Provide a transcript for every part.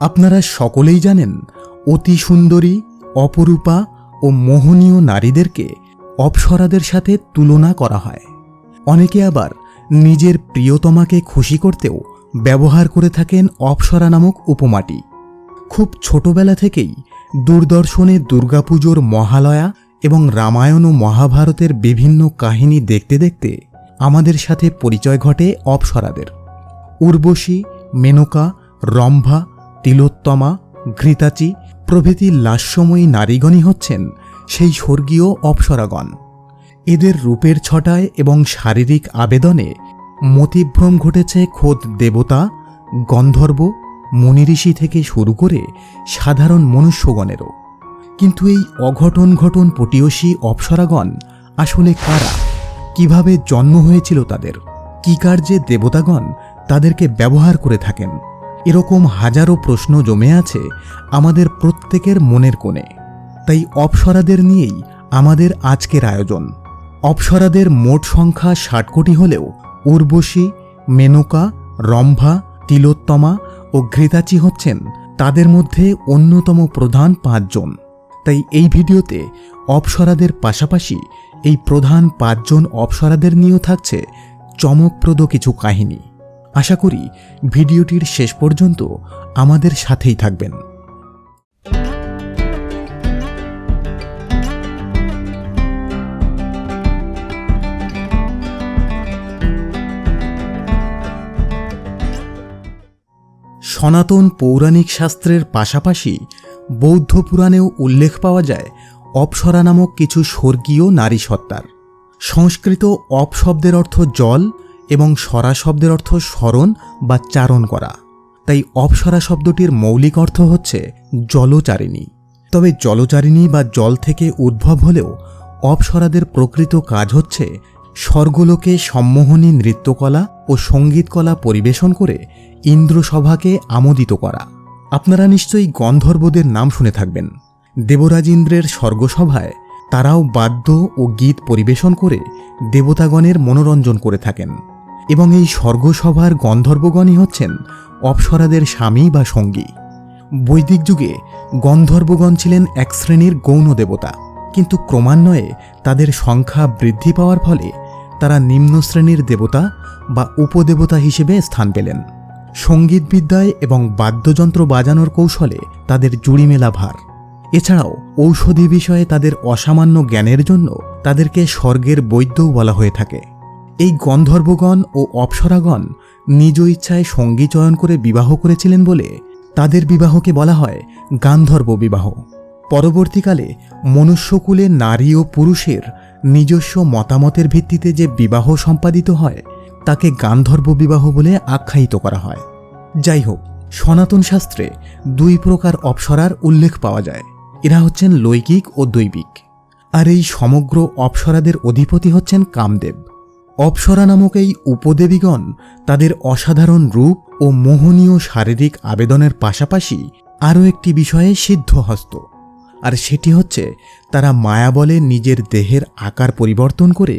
আপনারা সকলেই জানেন, অতি সুন্দরী, অপরূপা ও মোহনীয় নারীদেরকে অপ্সরাদের সাথে তুলনা করা হয়। অনেকে আবার নিজের প্রিয়তমাকে খুশি করতেও ব্যবহার করে থাকেন অপ্সরা নামক উপমাটি। খুব ছোটবেলা থেকেই দূরদর্শনে দুর্গাপুজোর মহালয়া এবং রামায়ণ ও মহাভারতের বিভিন্ন কাহিনী দেখতে দেখতে আমাদের সাথে পরিচয় ঘটে অপ্সরাদের। উর্বশী, মেনকা, রম্ভা তিলোত্তমা, ঘৃতাচি প্রভৃতি লাস্যময়ী নারীগণই হচ্ছেন সেই স্বর্গীয় অপ্সরাগণ। এদের রূপের ছটায় এবং শারীরিক আবেদনে মতিভ্রম ঘটেছে খোদ দেবতা, গন্ধর্ব, মুনিঋষি থেকে শুরু করে সাধারণ মনুষ্যগণেরও। কিন্তু এই অঘটন ঘটন পটীয়সী অপ্সরাগণ আসলে কারা? কীভাবে জন্ম হয়েছিল তাদের? কি কার্যে দেবতাগণ তাদেরকে ব্যবহার করে থাকেন? এরকম হাজারো প্রশ্ন জমে আছে আমাদের প্রত্যেকের মনের কোণে। তাই অপ্সরাদের নিয়েই আমাদের আজকের আয়োজন। অপ্সরাদের মোট সংখ্যা ষাট কোটি হলেও উর্বশী, মেনকা, রম্ভা, তিলোত্তমা ও ঘৃতাচি হচ্ছেন তাদের মধ্যে অন্যতম প্রধান পাঁচজন। তাই এই ভিডিওতে অপ্সরাদের পাশাপাশি এই প্রধান পাঁচজন অপ্সরাদের নিয়েও থাকছে চমকপ্রদ কিছু কাহিনী। আশা করি ভিডিওটির শেষ পর্যন্ত আমাদের সাথেই থাকবেন। সনাতন পৌরাণিক শাস্ত্রের পাশাপাশি বৌদ্ধ পুরাণেও উল্লেখ পাওয়া যায় অপ্সরা নামক কিছু স্বর্গীয় নারী সত্তার। সংস্কৃত অপ শব্দের অর্থ জল এবং সরা শব্দের অর্থ স্মরণ বা চারণ করা। তাই অপসরা শব্দটির মৌলিক অর্থ হচ্ছে জলচারিণী। তবে জলচারিণী বা জল থেকে উদ্ভব হলেও অপসরাদের প্রকৃত কাজ হচ্ছে স্বর্গলোকে সম্মোহনী নৃত্যকলা ও সঙ্গীতকলা পরিবেশন করে ইন্দ্রসভাকে আমোদিত করা। আপনারা নিশ্চয়ই গন্ধর্বদের নাম শুনে থাকবেন। দেবরাজ ইন্দ্রের স্বর্গসভায় তারাও বাদ্য ও গীত পরিবেশন করে দেবতাগণের মনোরঞ্জন করে থাকেন। এবং এই স্বর্গসভার গন্ধর্বগণই হচ্ছেন অপ্সরাদের স্বামী বা সঙ্গী। বৈদিক যুগে গন্ধর্বগণ ছিলেন এক শ্রেণির গৌণ দেবতা, কিন্তু ক্রমান্বয়ে তাদের সংখ্যা বৃদ্ধি পাওয়ার ফলে তারা নিম্ন শ্রেণির দেবতা বা উপদেবতা হিসেবে স্থান পেলেন। সঙ্গীতবিদ্যায় এবং বাদ্যযন্ত্র বাজানোর কৌশলে তাদের জুড়িমেলা ভার। এছাড়াও ঔষধি বিষয়ে তাদের অসামান্য জ্ঞানের জন্য তাদেরকে স্বর্গের বৈদ্যও বলা হয়ে থাকে। এই গন্ধর্বগণ ও অপ্সরাগণ নিজ ইচ্ছায় সঙ্গী চয়ন করে বিবাহ করেছিলেন বলে তাদের বিবাহকে বলা হয় গান্ধর্ব বিবাহ। পরবর্তীকালে মনুষ্যকুলে নারী ও পুরুষের নিজস্ব মতামতের ভিত্তিতে যে বিবাহ সম্পাদিত হয়, তাকে গান্ধর্ব বিবাহ বলে আখ্যায়িত করা হয়। যাই হোক, সনাতন শাস্ত্রে দুই প্রকার অপ্সরার উল্লেখ পাওয়া যায়। এরা হচ্ছেন লৈকিক ও দৈবিক। আর এই সমগ্র অপ্সরাদের অধিপতি হচ্ছেন কামদেব। অপ্সরা নামক এই উপদেবীগণ তাদের অসাধারণ রূপ ও মোহনীয় শারীরিক আবেদনের পাশাপাশি আরও একটি বিষয়ে সিদ্ধহস্ত, আর সেটি হচ্ছে তারা মায়া বলে নিজের দেহের আকার পরিবর্তন করে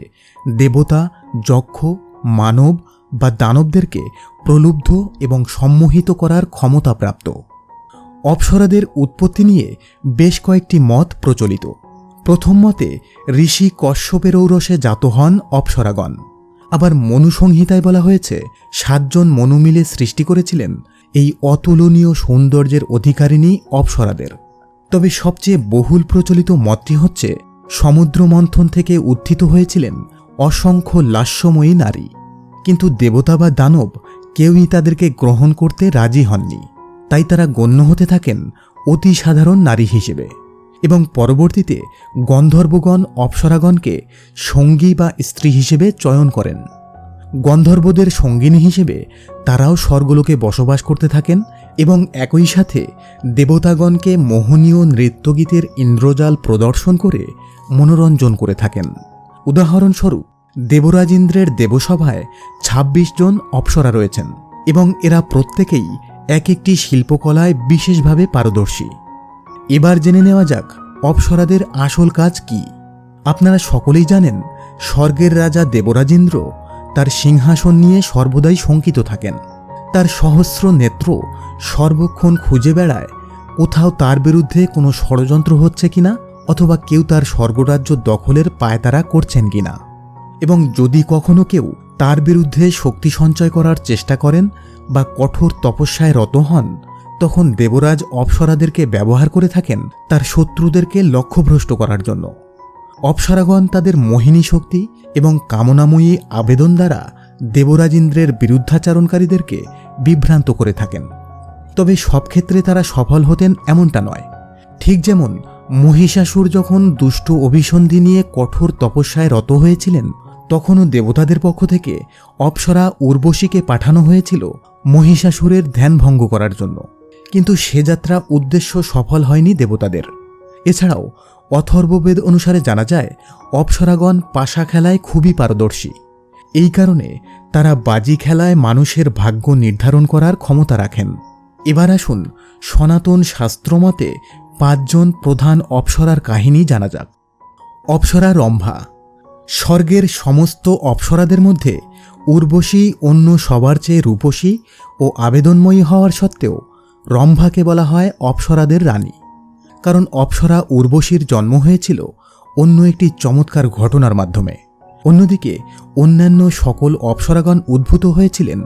দেবতা, যক্ষ, মানব বা দানবদেরকে প্রলুব্ধ এবং সম্মোহিত করার ক্ষমতাপ্রাপ্ত অপ্সরাদের উৎপত্তি নিয়ে বেশ কয়েকটি মত প্রচলিত। প্রথম মতে ঋষি কশ্যপের ঔরসে জাত হন অপ্সরাগণ। আবার মনুসংহিতায় বলা হয়েছে, সাতজন মনু মিলে সৃষ্টি করেছিলেন এই অতুলনীয় সৌন্দর্যের অধিকারিণী অপ্সরাদের। তবে সবচেয়ে বহুল প্রচলিত মতটি হচ্ছে সমুদ্র মন্থন থেকে উত্থিত হয়েছিলেন অসংখ্য লাস্যময়ী নারী। কিন্তু দেবতা বা দানব কেউই তাদেরকে গ্রহণ করতে রাজি হননি। তাই তারা গণ্য হতে থাকেন অতি সাধারণ নারী হিসেবে। এবং পরবর্তীতে গন্ধর্বগণ অপ্সরাগণকে সঙ্গী বা স্ত্রী হিসেবে চয়ন করেন। গন্ধর্বদের সঙ্গিনী হিসেবে তারাও স্বর্গলোকে বসবাস করতে থাকেন এবং একই সাথে দেবতাগণকে মোহনীয় নৃত্যগীতের ইন্দ্রজাল প্রদর্শন করে মনোরঞ্জন করে থাকেন। উদাহরণস্বরূপ দেবরাজ ইন্দ্রের দেবসভায় ২৬ জন অপ্সরা রয়েছেন এবং এরা প্রত্যেকেই এক একটি শিল্পকলায় বিশেষভাবে পারদর্শী। এবার জেনে নেওয়া যাক, অপ্সরাদের আসল কাজ কি? আপনারা সকলেই জানেন, স্বর্গের রাজা দেবরাজেন্দ্র তার সিংহাসন নিয়ে সর্বদাই শঙ্কিত থাকেন। তার সহস্র নেত্র সর্বক্ষণ খুঁজে বেড়ায়, কোথাও তার বিরুদ্ধে কোনো ষড়যন্ত্র হচ্ছে কিনা অথবা কেউ তার স্বর্গরাজ্য দখলের পায়তারা করছেন কিনা এবং যদি কখনো কেউ তার বিরুদ্ধে শক্তি সঞ্চয় করার চেষ্টা করেন বা কঠোর তপস্যায় রত হন তখন দেবরাজ অপ্সরাদেরকে ব্যবহার করে থাকেন তার শত্রুদেরকে লক্ষ্যভ্রষ্ট করার জন্য। অপ্সরাগণ তাদের মোহিনী শক্তি এবং কামনাময়ী আবেদন দ্বারা দেবরাজ ইন্দ্রের বিরুদ্ধাচারণকারীদেরকে বিভ্রান্ত করে থাকেন। তবে সব ক্ষেত্রে তারা সফল হতেন এমনটা নয়। ঠিক যেমন মহিষাসুর যখন দুষ্ট অভিসন্ধি নিয়ে কঠোর তপস্যায় রত হয়েছিলেন, তখনও দেবতাদের পক্ষ থেকে অপ্সরা উর্বশীকে পাঠানো হয়েছিল মহিষাসুরের ধ্যান ভঙ্গ করার জন্য। কিন্তু সে যাত্রা উদ্দেশ্য সফল হয়নি দেবতাদের। এছাড়াও, অথর্ববেদ অনুসারে জানা যায়, অপ্সরাগণ পাশা খেলায় খুবই পারদর্শী। এই কারণে তারা বাজি খেলায় মানুষের ভাগ্য নির্ধারণ করার ক্ষমতা রাখেন। এবার আসুন সনাতন শাস্ত্রমতে পাঁচজন প্রধান অপ্সরার কাহিনী জানা যাক। অপ্সরা রম্ভা। স্বর্গের সমস্ত অপ্সরাদের মধ্যে উর্বশী অন্য সবার চেয়ে রূপসী ও আবেদনময়ী হওয়ার সত্ত্বেও রম্ভাকে বলা হয় অপ্সরাদের রানী। কারণ অপ্সরা উর্বশীর জন্ম হয়েছিল অন্য একটি চমৎকার ঘটনার মাধ্যমে। অন্যদিকে, অন্যান্য সকল অপ্সরাগণ উদ্ভূত হয়েছিলেন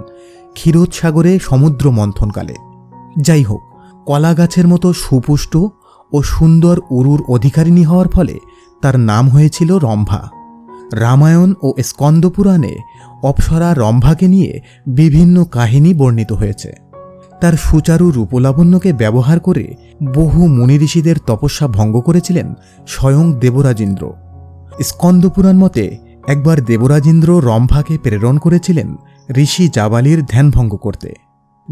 ক্ষীরোৎসাগরে সমুদ্র মন্থনকালে। যাই হোক, কলা গাছের মতো সুপুষ্ট ও সুন্দর উরুর অধিকারিণী হওয়ার ফলে তার নাম হয়েছিল রম্ভা। রামায়ণ ও স্কন্দপুরাণে অপ্সরা রম্ভাকে নিয়ে বিভিন্ন কাহিনী বর্ণিত হয়েছে। তার সুচারু রূপলাবণ্যকে ব্যবহার করে বহু মুনি ঋষিদের তপস্যা ভঙ্গ করেছিলেন স্বয়ং দেবরাজেন্দ্র। স্কন্দপুরাণ মতে একবার দেবরাজেন্দ্র রম্ভাকে প্রেরণ করেছিলেন ঋষি জাবালির ধ্যানভঙ্গ করতে।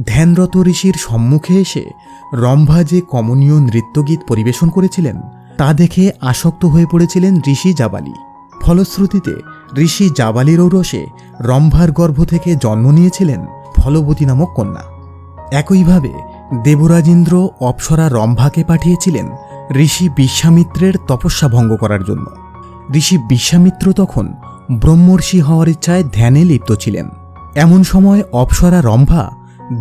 ধ্যানরত ঋষির সম্মুখে এসে রম্ভা যে কমনীয় নৃত্যগীত পরিবেশন করেছিলেন, তা দেখে আসক্ত হয়ে পড়েছিলেন ঋষি জাবালি। ফলশ্রুতিতে ঋষি জাবালির ঔরসে রম্ভার গর্ভ থেকে জন্ম নিয়েছিলেন ফলবতী নামক কন্যা। একইভাবে দেবরাজেন্দ্র অপ্সরা রম্ভাকে পাঠিয়েছিলেন ঋষি বিশ্বামিত্রের তপস্যা ভঙ্গ করার জন্য। ঋষি বিশ্বামিত্র তখন ব্রহ্মর্ষি হওয়ার ইচ্ছায় ধ্যানে লিপ্ত ছিলেন। এমন সময় অপ্সরা রম্ভা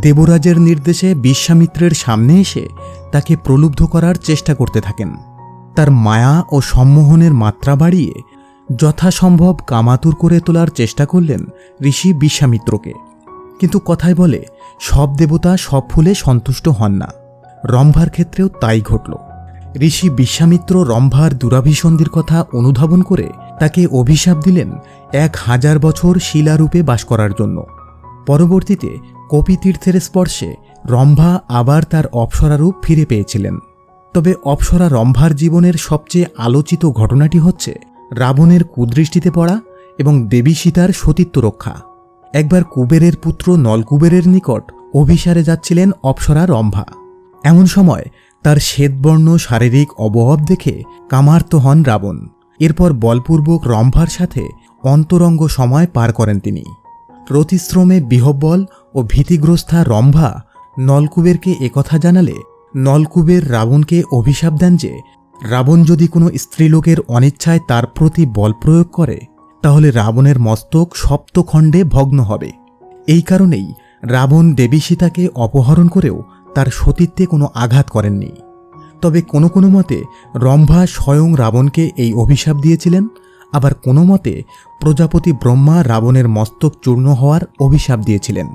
দেবরাজের নির্দেশে বিশ্বামিত্রের সামনে এসে তাকে প্রলুব্ধ করার চেষ্টা করতে থাকেন। তার মায়া ও সম্মোহনের মাত্রা বাড়িয়ে যথাসম্ভব কামাতুর করে তোলার চেষ্টা করলেন ঋষি বিশ্বামিত্রকে। কিন্তু কথায় বলে, সব দেবতা সব ফুলে সন্তুষ্ট হন না। রম্ভার ক্ষেত্রেও তাই ঘটল। ঋষি বিশ্বামিত্র রম্ভার দুরাভিসন্ধির কথা অনুধাবন করে তাকে অভিশাপ দিলেন এক হাজার বছর শিলারূপে বাস করার জন্য। পরবর্তীতে কপিতীর্থের স্পর্শে রম্ভা আবার তার অপ্সরারূপ ফিরে পেয়েছিলেন। তবে অপ্সরা রম্ভার জীবনের সবচেয়ে আলোচিত ঘটনাটি হচ্ছে রাবণের কুদৃষ্টিতে পড়া এবং দেবী সীতার সতীত্ব রক্ষা। একবার কুবেরের পুত্র নলকুবেরের নিকট অভিসারে যাচ্ছিলেন অপ্সরা রম্ভা। এমন সময় তার শ্বেতবর্ণ শারীরিক অবয়ব দেখে কামার্ত হন রাবণ। এরপর বলপূর্বক রম্ভার সাথে অন্তরঙ্গ সময় পার করেন তিনি। প্রতিশ্রমে বিহব্বল ও ভীতিগ্রস্তা রম্ভা নলকুবেরকে একথা জানালে নলকুবের রাবণকে অভিশাপ দেন যে, রাবণ যদি কোনো স্ত্রীলোকের অনিচ্ছায় তার প্রতি বল প্রয়োগ করে তাহলে রাবণের মস্তক সপ্তখণ্ডে ভগ্ন হবে। এই কারণেই রাবণ দেবী সীতাকে অপহরণ করেও তার সতীত্বে কোনো আঘাত করেননি। তবে কোনো কোনো মতে রম্ভা স্বয়ং রাবণকে এই অভিশাপ দিয়েছিলেন, আবার কোনো মতে প্রজাপতি ব্রহ্মা রাবণের মস্তক চূর্ণ হওয়ার অভিশাপ দিয়েছিলেন।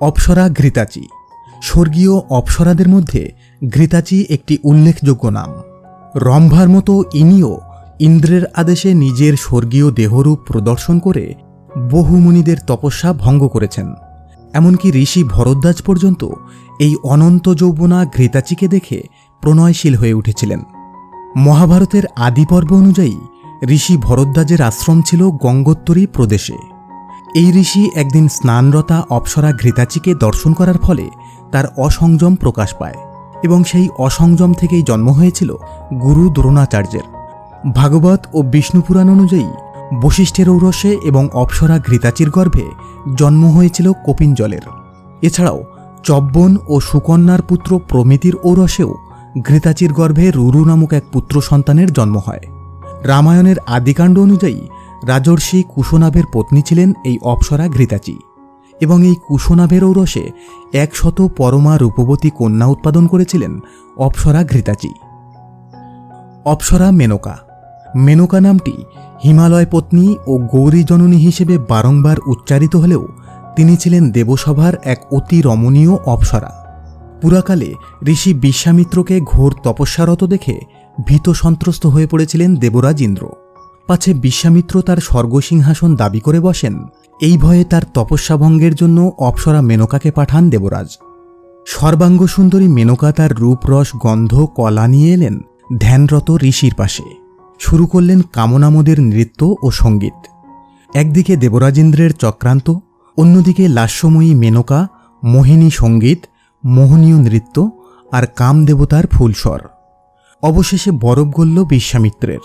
অপ্সরা ঘৃতাচি। স্বর্গীয় অপ্সরাদের মধ্যে ঘৃতাচি একটি উল্লেখযোগ্য নাম। রম্ভার মতো ইনিও ইন্দ্রের আদেশে নিজের স্বর্গীয় দেহরূপ প্রদর্শন করে বহু মুনিদের তপস্যা ভঙ্গ করেছেন। এমনকি ঋষি ভরদ্বাজ পর্যন্ত এই অনন্ত যৌবনা ঘৃতাচিকে দেখে প্রণয়শীল হয়ে উঠেছিলেন। মহাভারতের আদি পর্ব অনুযায়ী ঋষি ভরদ্বাজের আশ্রম ছিল গঙ্গোত্তরী প্রদেশে। এই ঋষি একদিন স্নানরতা অপ্সরা ঘৃতাচিকে দর্শন করার ফলে তার অসংযম প্রকাশ পায় এবং সেই অসংযম থেকেই জন্ম হয়েছিল গুরু দ্রোণাচার্যের। ভাগবত ও বিষ্ণুপুরাণ অনুযায়ী বশিষ্ঠের ঔরসে এবং অপ্সরা ঘৃতাচির গর্ভে জন্ম হয়েছিল কপিঞ্জলের। এছাড়াও চব্বন ও সুকন্যার পুত্র প্রমিতির ঔরসেও ঘৃতাচির গর্ভে রুরু নামক এক পুত্র সন্তানের জন্ম হয়। রামায়ণের আদিকাণ্ড অনুযায়ী রাজর্ষি কুশনাভের পত্নী ছিলেন এই অপ্সরা ঘৃতাচি এবং এই কুশনাভের ঔরসে একশত পরমা রূপবতী কন্যা উৎপাদন করেছিলেন অপ্সরা ঘৃতাচি। অপ্সরা মেনকা মেনকা নামটি হিমালয় পত্নী ও গৌরী জননী হিসেবে বারংবার উচ্চারিত হলেও তিনি ছিলেন দেবসভার এক অতি রমণীয় অপ্সরা। পুরাকালে ঋষি বিশ্বামিত্রকে ঘোর তপস্যারত দেখে ভীত সন্ত্রস্ত হয়ে পড়েছিলেন দেবরাজ ইন্দ্র। পাছে বিশ্বামিত্র তার স্বর্গসিংহাসন দাবি করে বসেন, এই ভয়ে তার তপস্যাভঙ্গের জন্য অপ্সরা মেনকাকে পাঠান দেবরাজ। সর্বাঙ্গ সুন্দরী মেনকা তার রূপরস, গন্ধ, কলা নিয়ে এলেন ধ্যানরত ঋষির পাশে। শুরু করলেন কামনামোদের নৃত্য ও সংগীত। একদিকে দেবরাজেন্দ্রের চক্রান্ত, অন্যদিকে লাস্যময়ী মেনকা, মোহিনী সংগীত, মোহনীয় নৃত্য আর কামদেবতার ফুলস্বর। অবশেষে বরফ গলল বিশ্বামিত্রের।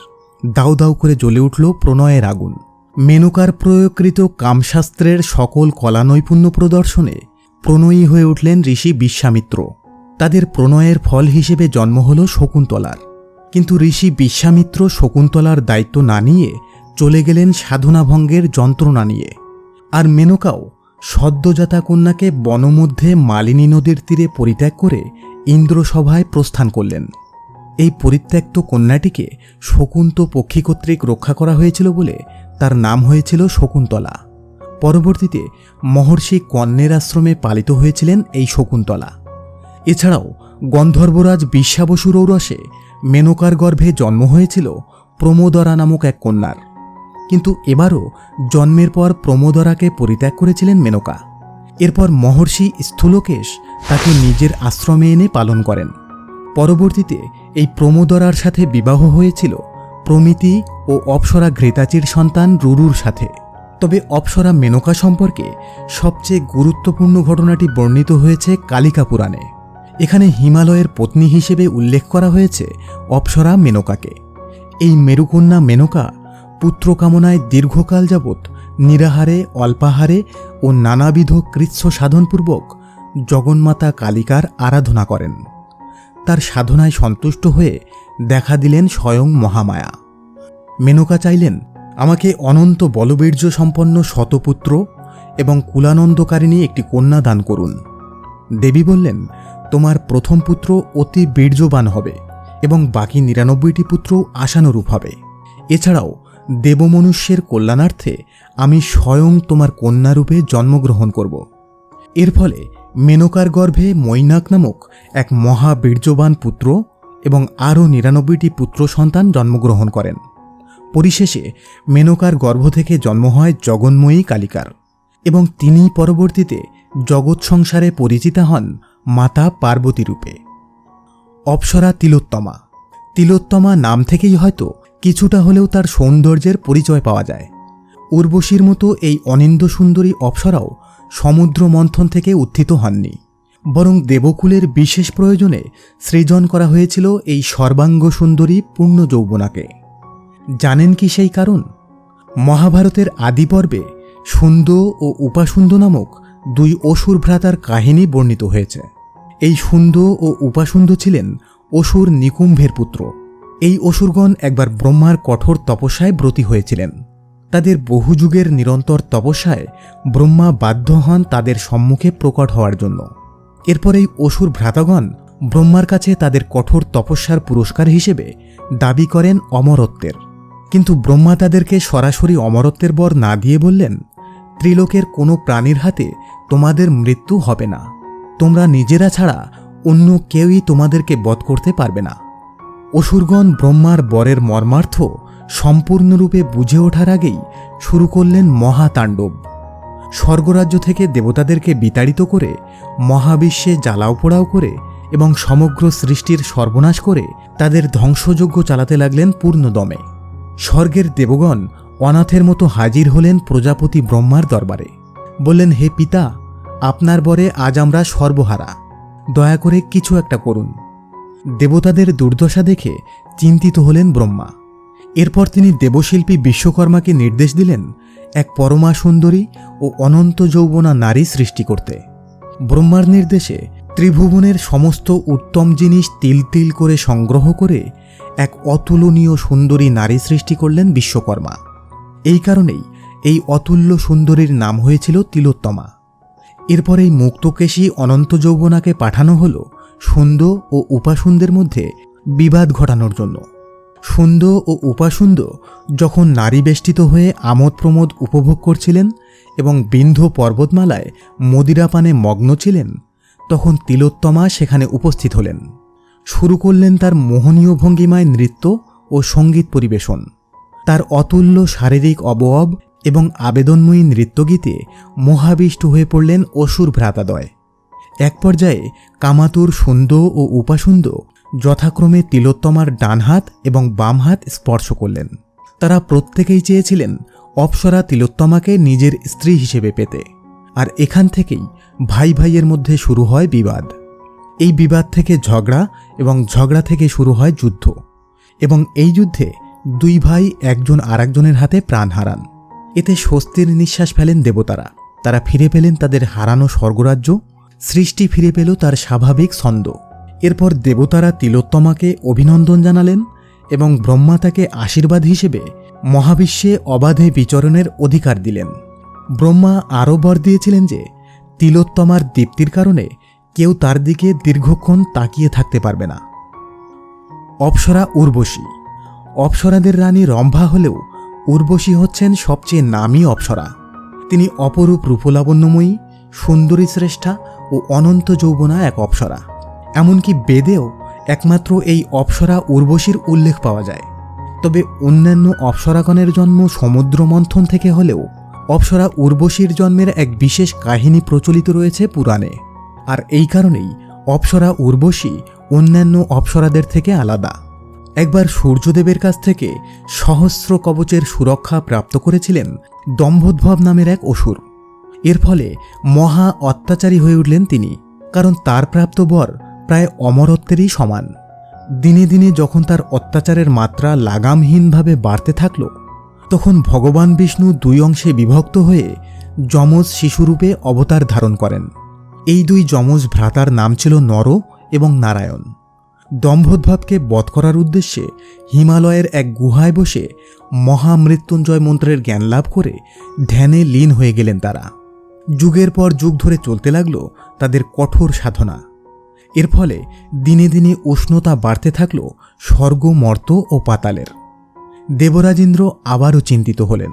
দাউ দাউ করে জ্বলে উঠল প্রণয়ের আগুন। মেনকার প্রয়োগকৃত কামশাস্ত্রের সকল কলানৈপুণ্য প্রদর্শনে প্রণয়ী হয়ে উঠলেন ঋষি বিশ্বামিত্র। তাদের প্রণয়ের ফল হিসেবে জন্ম হল শকুন্তলার। কিন্তু ঋষি বিশ্বামিত্র শকুন্তলার দায়িত্ব না নিয়ে চলে গেলেন সাধনাভঙ্গের যন্ত্রণা নিয়ে। আর মেনকাও সদ্যজাতা কন্যাকে বনমধ্যে মালিনী নদীর তীরে পরিত্যাগ করে ইন্দ্রসভায় প্রস্থান করলেন। এই পরিত্যক্ত কন্যাটিকে শকুন্ত পক্ষী কর্তৃক রক্ষা করা হয়েছিল বলে তার নাম হয়েছিল শকুন্তলা। পরবর্তীতে মহর্ষি কন্যের আশ্রমে পালিত হয়েছিলেন এই শকুন্তলা। এছাড়াও গন্ধর্বরাজ বিশ্বাবসুর ঔরসে মেনকার গর্ভে জন্ম হয়েছিল প্রমোদরা নামক এক কন্যার। কিন্তু এবারও জন্মের পর প্রমোদরাকে পরিত্যাগ করেছিলেন মেনকা। এরপর মহর্ষি স্থূলকেশ তাকে নিজের আশ্রমে এনে পালন করেন। পরবর্তীতে এই প্রমোদরার সাথে বিবাহ হয়েছিল প্রমিতি ও অপ্সরা ঘৃতাচির সন্তান রুরুর সাথে। তবে অপ্সরা মেনকা সম্পর্কে সবচেয়ে গুরুত্বপূর্ণ ঘটনাটি বর্ণিত হয়েছে কালিকা পুরাণে। এখানে হিমালয়ের পত্নী হিসেবে উল্লেখ করা হয়েছে অপ্সরা মেনকাকে। এই মেরুকন্যা মেনকা পুত্র কামনায় দীর্ঘকাল যাবৎ নিরাহারে, অল্পাহারে ও নানাবিধ কৃচ্ছ সাধনপূর্বক জগন্মাতা কালিকার আরাধনা করেন। তার সাধনায় সন্তুষ্ট হয়ে দেখা দিলেন স্বয়ং মহামায়া। মেনকা চাইলেন, আমাকে অনন্ত বলবীর্য সম্পন্ন শতপুত্র এবং কুলানন্দকারিণী একটি কন্যা দান করুন। দেবী বললেন তোমার প্রথম পুত্র অতি বীর্যবান হবে এবং বাকি নিরানব্বইটি পুত্র আশানুরূপ হবে। এছাড়াও দেবমনুষ্যের কল্যাণার্থে আমি স্বয়ং তোমার কন্যারূপে জন্মগ্রহণ করব। এর ফলে মেনকার গর্ভে মৈনাক নামক এক মহাবীর্যবান পুত্র এবং আরও নিরানব্বইটি পুত্র সন্তান জন্মগ্রহণ করেন। পরিশেষে মেনকার গর্ভ থেকে জন্ম হয় জগন্ময়ী কালিকার এবং তিনি পরবর্তীতে জগৎ সংসারে পরিচিতা হন মাতা পার্বতী রূপে। অপ্সরা তিলোত্তমা। তিলোত্তমা নাম থেকেই হয়তো কিছুটা হলেও তার সৌন্দর্যের পরিচয় পাওয়া যায়। উর্বশীর মতো এই অনিন্দ সুন্দরী অপ্সরাও সমুদ্র মন্থন থেকে উত্থিত হননি। বরং দেবকুলের বিশেষ প্রয়োজনে সৃজন করা হয়েছিল এই সর্বাঙ্গ সুন্দরী পূর্ণ যৌবনাকে। জানেন কি সেই কারণ? মহাভারতের আদি পর্বে সুন্দ ও উপাসুন্দ নামক দুই অসুর ভ্রাতার কাহিনী বর্ণিত হয়েছে। এই সুন্দ ও উপাসুন্দ ছিলেন অসুর নিকুম্ভের পুত্র। এই অসুরগণ একবার ব্রহ্মার কঠোর তপস্যায় ব্রতী হয়েছিলেন। তাদের বহু যুগের নিরন্তর তপস্যায় ব্রহ্মা বাধ্য হন তাদের সম্মুখে প্রকট হওয়ার জন্য। এরপর এই অসুর ভ্রাতাগণ ব্রহ্মার কাছে তাদের কঠোর তপস্যার পুরস্কার হিসেবে দাবি করেন অমরত্বের। কিন্তু ব্রহ্মা তাদেরকে সরাসরি অমরত্বের বর না দিয়ে বললেন, ত্রিলোকের কোনো প্রাণীর হাতে তোমাদের মৃত্যু হবে না। তোমরা নিজেরা ছাড়া অন্য কেউই তোমাদেরকে বধ করতে পারবে না। অসুরগণ ব্রহ্মার বরের মর্মার্থ সম্পূর্ণরূপে বুঝে ওঠার আগেই শুরু করলেন মহাতাণ্ডব। স্বর্গরাজ্য থেকে দেবতাদেরকে বিতাড়িত করে, মহাবিশ্বে জ্বালাও পোড়াও করে এবং সমগ্র সৃষ্টির সর্বনাশ করে তাদের ধ্বংসযজ্ঞ চালাতে লাগলেন পূর্ণদমে। স্বর্গের দেবগণ অনাথের মতো হাজির হলেন প্রজাপতি ব্রহ্মার দরবারে। বললেন, হে পিতা আপনার বরে আজ আমরা সর্বহারা। দয়া করে কিছু একটা করুন। দেবতাদের দুর্দশা দেখে চিন্তিত হলেন ব্রহ্মা। এরপর তিনি দেবশিল্পী বিশ্বকর্মাকে নির্দেশ দিলেন এক পরমা সুন্দরী ও অনন্ত যৌবনা নারী সৃষ্টি করতে। ব্রহ্মার নির্দেশে ত্রিভুবনের সমস্ত উত্তম জিনিস তিল তিল করে সংগ্রহ করে এক অতুলনীয় সুন্দরী নারী সৃষ্টি করলেন বিশ্বকর্মা। এই কারণেই এই অতুল্য সুন্দরীর নাম হয়েছিল তিলোত্তমা। এরপর এই মুক্তকেশী অনন্ত যৌবনাকে পাঠানো হল সুন্দ ও উপাসুন্দের মধ্যে বিবাদ ঘটানোর জন্য। সুন্দ ও উপাসুন্দ যখন নারী বেষ্টিত হয়ে আমোদ প্রমোদ উপভোগ করছিলেন এবং বিন্ধ পর্বতমালায় মদিরাপানে মগ্ন ছিলেন, তখন তিলোত্তমা সেখানে উপস্থিত হলেন। শুরু করলেন তার মোহনীয় ভঙ্গিমায় নৃত্য ও সংগীত পরিবেশন। তার অতুল্য শারীরিক অবয়ব এবং আবেদনময়ী নৃত্যগীতে মোহাবিষ্ট হয়ে পড়লেন অসুর ভ্রাতাদয়। এক পর্যায়ে কামাতুর সুন্দ ও উপাসুন্দ যথাক্রমে তিলোত্তমার ডান হাত এবং বাম হাত স্পর্শ করলেন। তারা প্রত্যেকেই চেয়েছিলেন অপ্সরা তিলোত্তমাকে নিজের স্ত্রী হিসেবে পেতে। আর এখান থেকেই ভাই ভাইয়ের মধ্যে শুরু হয় বিবাদ। এই বিবাদ থেকে ঝগড়া এবং ঝগড়া থেকে শুরু হয় যুদ্ধ। এবং এই যুদ্ধে দুই ভাই একজন আরেকজনের হাতে প্রাণ হারান। এতে স্বস্তির নিঃশ্বাস ফেলেন দেবতারা। তারা ফিরে পেলেন তাদের হারানো স্বর্গরাজ্য, সৃষ্টি ফিরে পেল তার স্বাভাবিক ছন্দ। এরপর দেবতারা তিলোত্তমাকে অভিনন্দন জানালেন এবং ব্রহ্মা তাকে আশীর্বাদ হিসেবে মহাবিশ্বে অবাধে বিচরণের অধিকার দিলেন। ব্রহ্মা আরও বর দিয়েছিলেন যে, তিলোত্তমার দীপ্তির কারণে কেউ তার দিকে দীর্ঘক্ষণ তাকিয়ে থাকতে পারবে না। অপ্সরা উর্বশী। অপ্সরাদের রানী রম্ভা হলেও উর্বশী হচ্ছেন সবচেয়ে নামী অপ্সরা। তিনি অপরূপ রূপলাবণ্যময়ী, সুন্দরী শ্রেষ্ঠা ও অনন্ত যৌবনা এক অপ্সরা। এমনকি বেদেও একমাত্র এই অপ্সরা উর্বশীর উল্লেখ পাওয়া যায়। তবে অন্যান্য অপ্সরাগণের জন্ম সমুদ্র মন্থন থেকে হলেও অপ্সরা উর্বশীর জন্মের এক বিশেষ কাহিনী প্রচলিত রয়েছে পুরাণে। আর এই কারণেই অপ্সরা উর্বশী অন্যান্য অপ্সরাদের থেকে আলাদা। একবার সূর্যদেবের কাছ থেকে সহস্র কবচের সুরক্ষা প্রাপ্ত করেছিলেন দম্ভোদ্ভব নামের এক অসুর। এর ফলে মহা অত্যাচারী হয়ে উঠলেন তিনি, কারণ তার প্রাপ্ত বর প্রায় অমরত্বেরই সমান। দিনে দিনে যখন তার অত্যাচারের মাত্রা লাগামহীনভাবে বাড়তে থাকল, তখন ভগবান বিষ্ণু দুই অংশে বিভক্ত হয়ে যমজ শিশুরূপে অবতার ধারণ করেন। এই দুই যমজ ভ্রাতার নাম ছিল নর এবং নারায়ণ। দম্ভোদ্ভবকে বধ করার উদ্দেশ্যে হিমালয়ের এক গুহায় বসে মহামৃত্যুঞ্জয় মন্ত্রের জ্ঞান লাভ করে ধ্যানে লীন হয়ে গেলেন তারা। যুগের পর যুগ ধরে চলতে লাগল তাদের কঠোর সাধনা। এর ফলে দিনে দিনে উষ্ণতা বাড়তে থাকল স্বর্গ, মর্ত ও পাতালের। দেবরাজেন্দ্র আবারও চিন্তিত হলেন।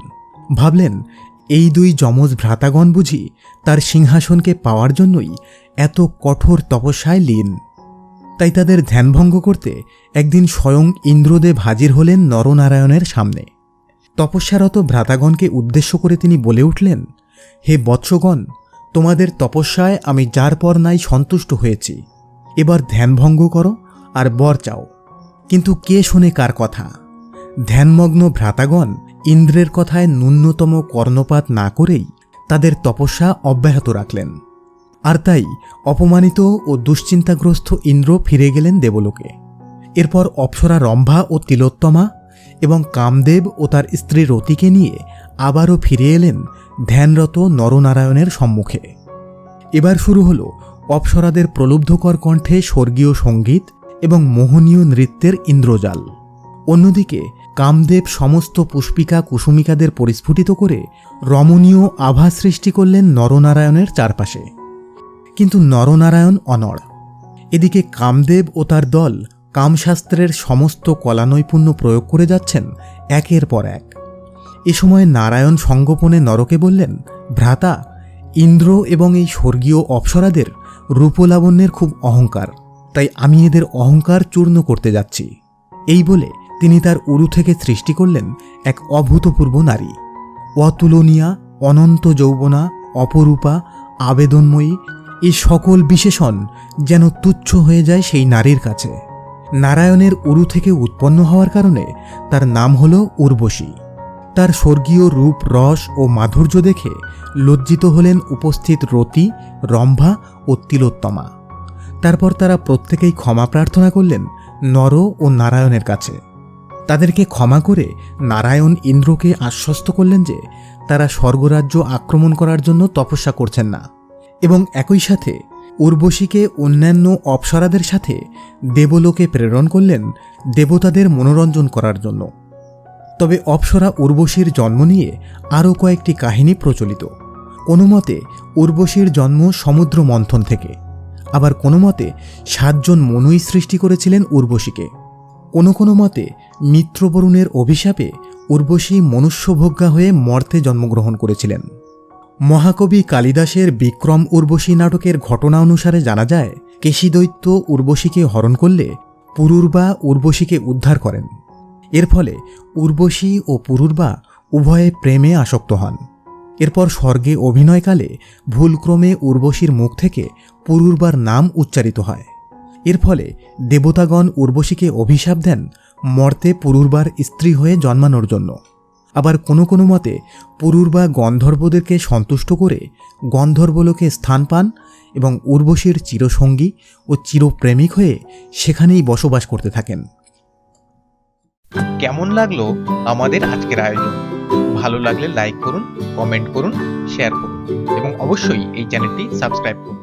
ভাবলেন, এই দুই যমজ ভ্রাতাগণ বুঝি তার সিংহাসনকে পাওয়ার জন্যই এত কঠোর তপস্যায় লীন। তাই তাদের ধ্যানভঙ্গ করতে একদিন স্বয়ং ইন্দ্রদেব হাজির হলেন নরনারায়ণের সামনে। তপস্যারত ভ্রাতাগণকে উদ্দেশ্য করে তিনি বলে উঠলেন, হে বৎসগণ, তোমাদের তপস্যায় আমি যার পর নাই সন্তুষ্ট হয়েছি। এবার ধ্যানভঙ্গ করো আর বর চাও। কিন্তু কে শোনে কার কথা? ধ্যানমগ্ন ভ্রাতাগণ ইন্দ্রের কথায় ন্যূনতম কর্ণপাত না করেই তাদের তপস্যা অব্যাহত রাখলেন। আর তাই অপমানিত ও দুশ্চিন্তাগ্রস্ত ইন্দ্র ফিরে গেলেন দেবলোকে। এরপর অপ্সরা রম্ভা ও তিলোত্তমা এবং কামদেব ও তার স্ত্রী রতিকে নিয়ে আবারও ফিরে এলেন ধ্যানরত নরনারায়ণের সম্মুখে। এবার শুরু হল অপ্সরাদের প্রলুব্ধকর কণ্ঠে স্বর্গীয় সংগীত এবং মোহনীয় নৃত্যের ইন্দ্রজাল। অন্যদিকে কামদেব সমস্ত পুষ্পিকা কুসুমিকাদের পরিস্ফুটিত করে রমণীয় আভা সৃষ্টি করলেন নরনারায়ণের চারপাশে। কিন্তু নরনারায়ণ অনড়। এদিকে কামদেব ও তার দল কামশাস্ত্রের সমস্ত কলানৈপুণ্য প্রয়োগ করে যাচ্ছেন একের পর এক। এ সময় নারায়ণ সঙ্গোপনে নরকে বললেন, ভ্রাতা, ইন্দ্র এবং এই স্বর্গীয় অপ্সরাদের রূপলাবণ্যের খুব অহংকার, তাই আমি এদের অহংকার চূর্ণ করতে যাচ্ছি। এই বলে তিনি তার উরু থেকে সৃষ্টি করলেন এক অভূতপূর্ব নারী। অতুলনীয়া, অনন্ত যৌবনা, অপরূপা, আবেদনময়ী এই সকল বিশেষণ যেন তুচ্ছ হয়ে যায় সেই নারীর কাছে। নারায়ণের উরু থেকে উৎপন্ন হওয়ার কারণে তার নাম হল উর্বশী। তার স্বর্গীয় রূপ, রস ও মাধুর্য দেখে লজ্জিত হলেন উপস্থিত রতি, রম্ভা ও তিলোত্তমা। তারপর তারা প্রত্যেকেই ক্ষমা প্রার্থনা করলেন নর ও নারায়ণের কাছে। তাদেরকে ক্ষমা করে নারায়ণ ইন্দ্রকে আশ্বস্ত করলেন যে তারা স্বর্গরাজ্য আক্রমণ করার জন্য তপস্যা করছেন না। এবং একই সাথে উর্বশীকে অন্যান্য অপ্সরাদের সাথে দেবলোকে প্রেরণ করলেন দেবতাদের মনোরঞ্জন করার জন্য। তবে অপ্সরা উর্বশীর জন্ম নিয়ে আরও কয়েকটি কাহিনী প্রচলিত। কোনো মতে উর্বশীর জন্ম সমুদ্র মন্থন থেকে। আবার কোনো মতে সাতজন মনুই সৃষ্টি করেছিলেন উর্বশীকে। কোনো কোনো মতে মিত্রবরুণের অভিশাপে উর্বশী মনুষ্যভোগ্যা হয়ে মর্তে জন্মগ্রহণ করেছিলেন। মহাকবি কালিদাসের বিক্রম উর্বশী নাটকের ঘটনা অনুসারে জানা যায়, কেশিদৈত্য উর্বশীকে হরণ করলে পুরুর্বা উর্বশীকে উদ্ধার করেন। এর ফলে উর্বশী ও পুরুর্বা উভয়ে প্রেমে আসক্ত হন। এরপর স্বর্গে অভিনয়কালে ভুলক্রমে উর্বশীর মুখ থেকে পুরুর্বার নাম উচ্চারিত হয়। এর ফলে দেবতাগণ উর্বশীকে অভিশাপ দেন, মর্তে পুরুর্বার স্ত্রী হয়ে জন্মানোর জন্য। আবার কোনো কোনো মতে পুরুর্বা গন্ধর্বদেরকে সন্তুষ্ট করে গন্ধর্বলোকে স্থান পান এবং উর্বশীর চিরসঙ্গী ও চিরপ্রেমিক হয়ে সেখানেই বসবাস করতে থাকেন। কেমন লাগল আমাদের আজকের আয়োজন? ভালো লাগলে লাইক করুন কমেন্ট করুন শেয়ার করুন এবং অবশ্যই এই চ্যানেলটি সাবস্ক্রাইব করুন।